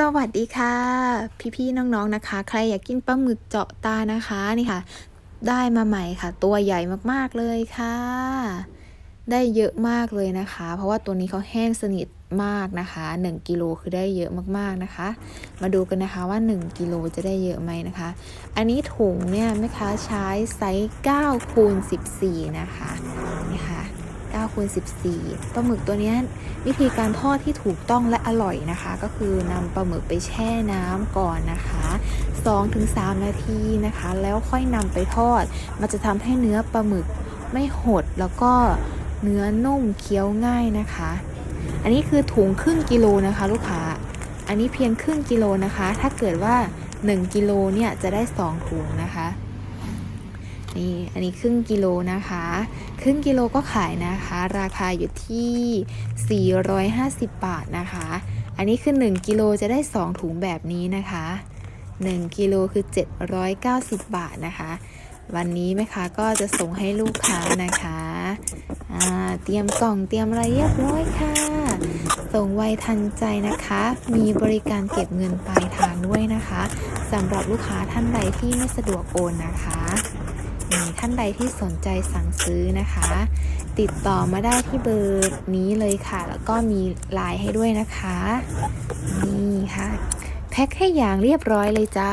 สวัสดีค่ะ พี่ๆน้องๆนะคะ ใครอยากกินปลาหมึกเจาะตานะคะนี่ค่ะ ได้มาใหม่ค่ะ ตัวใหญ่มากๆเลยค่ะ ได้เยอะมากเลยนะคะ เพราะว่าตัวนี้เขาแห้งสนิทมากนะคะ1กิโลคือได้เยอะมากๆนะคะ มาดูกันนะคะว่า 1กิโลจะได้เยอะไหมนะคะ อันนี้ถุงเนี่ยแม่ค้าใช้ไซส์9คูณ14 นะคะนี่ค่ะ 9คูณ14 ปลาหมึกตัวนี้วิธีการทอดที่ถูกต้องและอร่อยนะคะ ก็คือนำปลาหมึกไปแช่น้ำก่อนนะคะ 2-3 นาทีนะคะ แล้วค่อยนำไปทอด มันจะทำให้เนื้อปลาหมึกไม่หดแล้วก็เนื้อนุ่มเคี้ยวง่ายนะคะ อันนี้คือถุงครึ่งกิโลนะคะ ลูกค้า อันนี้เพียงครึ่งกิโลนะคะ ถ้าเกิดว่า 1 กิโลเนี่ยจะได้ 2 ถุงนะคะ นี่อันนี้ครึ่งกิโลนะคะ ครึ่งกิโลก็ขายนะคะ ราคาอยู่ที่ 450 บาทนะคะ อันนี้คือ 1 กิโลจะได้ 2 ถุงแบบนี้นะคะ 1 กิโลคือ 790 บาทนะคะ วันนี้แม่ค้าก็จะส่งให้ลูกค้านะคะเตรียมกล่องเตรียมอะไรเรียบร้อยค่ะ ส่งไวทันใจนะคะ มีบริการเก็บเงินปลายทางด้วยนะคะสำหรับลูกค้าท่านใดที่ไม่สะดวกโอนนะคะ ท่านใดที่สนใจสั่งซื้อนะคะ ติดต่อมาได้ที่เบอร์นี้เลยค่ะ แล้วก็มีไลน์ให้ด้วยนะคะ นี่ค่ะ แพ็คให้อย่างเรียบร้อยเลยจ้า